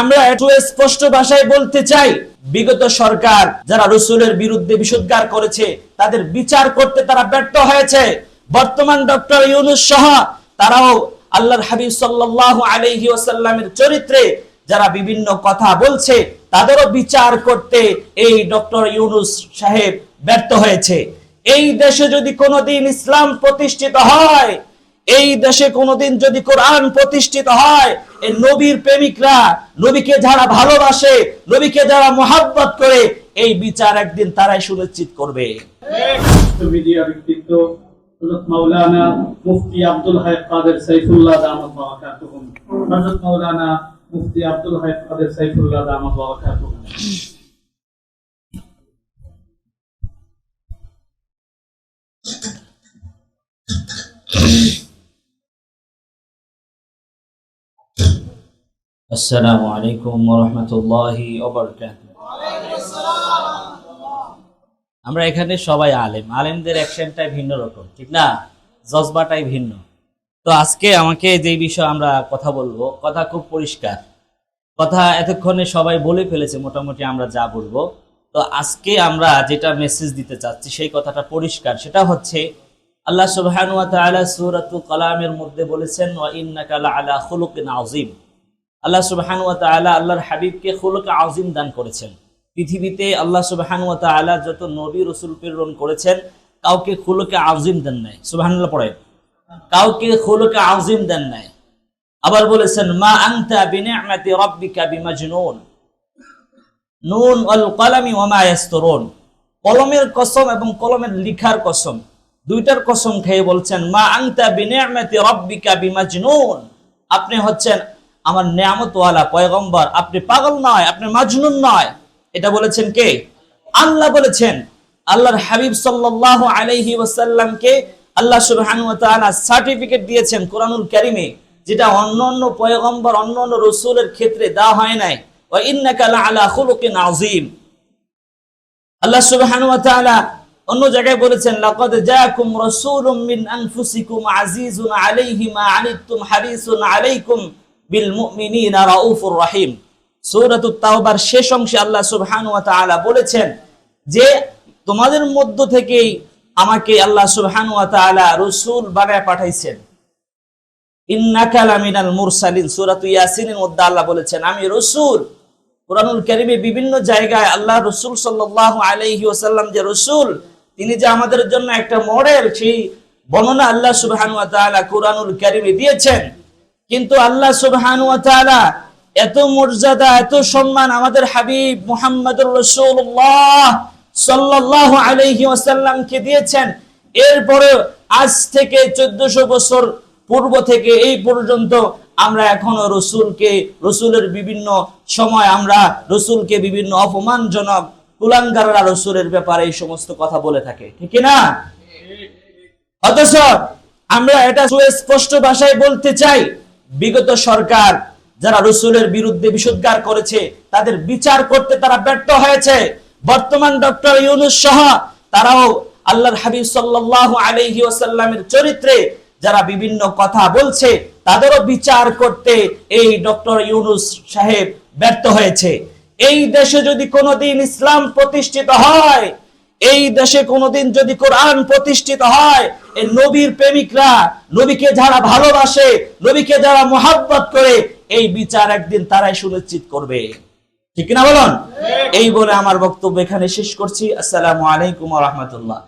আমরা একটু স্পষ্ট ভাষায় বলতে চাই, বিগত সরকার যারা রসুলের বিরুদ্ধে বিষোদ্গার করেছে, তাদের বিচার করতে তারা ব্যর্থ হয়েছে। বর্তমান ডক্টর ইউনুস সহ তারাও আল্লাহর হাবিব সাল্লাল্লাহু আলাইহি ওয়াসাল্লামের চরিত্রে যারা বিভিন্ন কথা বলছে, তাদেরও বিচার করতে এই ডক্টর ইউনুস সাহেব ব্যর্থ হয়েছে। এই দেশে যদি কোনোদিন ইসলাম প্রতিষ্ঠিত হয়, এই দেশে কোনোদিন যদি কোরআন প্রতিষ্ঠিত হয় নবীর প্রেমিকরা, নবীকে যারা ভালোবাসে, নবীকে যারা মোহাব্বত করে, এই বিচার একদিন তারাই সুনিশ্চিত করবে। মুফতি আব্দুল হাই কাদের সাইফুল্লাহ দামাত মুফতি আব্দুল হাই কাদের সাইফুল্লাহ বাবা আসসালামু আলাইকুম রহমতুল্লাহি আমরা এখানে সবাই আলেম। আলেমদের অ্যাকশনটাই ভিন্ন রকম, ঠিক না? জজবাটাই ভিন্ন। তো আজকে আমাকে যে বিষয়ে আমরা কথা বলব, কথা খুব পরিষ্কার। কথা এতক্ষণে সবাই বলে ফেলেছে, মোটামুটি আমরা যা বলব। তো আজকে আমরা যেটা মেসেজ দিতে চাচ্ছি, সেই কথাটা পরিষ্কার। সেটা হচ্ছে, আল্লাহ সূরাতুল কালামের মধ্যে বলেছেন, ওয়া আযীম। আল্লাহ সুবহান ওয়া তাআলা আল্লাহর হাবিবকে খুলুক আযীম দান করেছেন। পৃথিবীতে আল্লাহ সুবহান ওয়া তাআলা যত নবী রাসূল প্রেরণ করেছেন, কাউকে খুলুকে আযীম দেন নাই। সুবহানাল্লাহ পড়ে কাউকে খুলুকে আযীম দেন নাই। আবার বলেছেন, মা আনতা বিনি'মাতি রাব্বিকা বিমাজনুন। নুন আল কলামি ওয়া মা কলমের কসম এবং কলমের লিখার কসম, দুইটার কসম খেয়ে বলছেন, মা আনতা বিনি'মাতি রাব্বিকা বিমাজনুন। আপনি হচ্ছেন আমার নিয়ামতওয়ালা পয়গম্বর, আপনি পাগল নয়, আপনি মাজনুন নয়। এটা বলেছেন কে? আল্লাহ বলেছেন, আল্লাহর হাবিব সাল্লাল্লাহু আলাইহি ওয়াসাল্লামকে আল্লাহ তাআলা সার্টিফিকেট দিয়েছেন কোরআনুল কারীমে, যেটা অন্য অন্য পয়গম্বর, অন্য অন্য রসুলের ক্ষেত্রে দেওয়া হয় নাই। ওয়া ইন্নাকা লাআলা খুলুকিন আযীম। আল্লাহ তাআলা অন্য জায়গায় বলেছেন, লাকাদ জাআকুম রাসূলুম মিন আনফুসিকুম আজিজুন আলাইহি মা আনিতুম হারিসুন আলাইকুম। বিল মুমিনিনা রাউফুর তাওবার শেষ অংশে আল্লাহ তাআলা বলেছেন যে তোমাদের মধ্য থেকেই আমাকে আল্লাহ সুবহানাহু ওয়া বানায় পাঠাইছেন। মুরসালিন। আল্লাহ বলেছেন, আমি রাসূল। কোরআনুল কারীমে বিভিন্ন জায়গায় আল্লাহ রসুল সাল্লাল্লাহু আলাইহি ওয়াসাল্লাম যে রসুল, তিনি যে আমাদের জন্য একটা মডেল, সেই বর্ণনা আল্লাহ সুবহানাহু ওয়া তাআলা দিয়েছেন। কিন্তু আল্লাহ তাআলা এত মর্যাদা, এত সম্মান আমাদের হাবিব মুহাম্মদুর রাসূলুল্লাহ সাল্লাল্লাহু আলাইহি ওয়াসাল্লামকে দিয়েছেন। এরপরে আজ থেকে 1400 বছর পূর্ব থেকে এই পর্যন্ত আমরা এখনও রসুলকে, রসুলের বিভিন্ন সময় আমরা রসুলকে বিভিন্ন অপমানজনক কুলাঙ্গাররা রসুলের ব্যাপারে এই সমস্ত কথা বলে থাকে। ঠিক না অথচ আমরা এটা সুস্পষ্ট ভাষায় বলতে চাই বিগত সরকার যারা রসুলের বিরুদ্ধে বিষোদ্গার করেছে, তাদের বিচার করতে তারা ব্যর্থ হয়েছে। বর্তমান ডক্টর ইউনুস সহ তারাও আল্লাহর হাবিব সাল্লাল্লাহু আলাইহি ওয়াসাল্লামের চরিত্রে যারা বিভিন্ন কথা বলছে, তাদেরও বিচার করতে এই ডক্টর ইউনুস সাহেব ব্যর্থ হয়েছে। এই দেশে যদি কোনোদিন ইসলাম প্রতিষ্ঠিত হয় এই দেশে কোনোদিন যদি কোরআন প্রতিষ্ঠিত হয় এই নবীর প্রেমিকরা নবীকে যারা ভালোবাসে নবীকে যারা মোহাব্বত করে এই বিচার একদিন তারাই সুনিশ্চিত করবে। ঠিক না বলুন? এই বলে আমার বক্তব্য এখানে শেষ করছি। আসসালামু আলাইকুম রহমতুল্লাহ।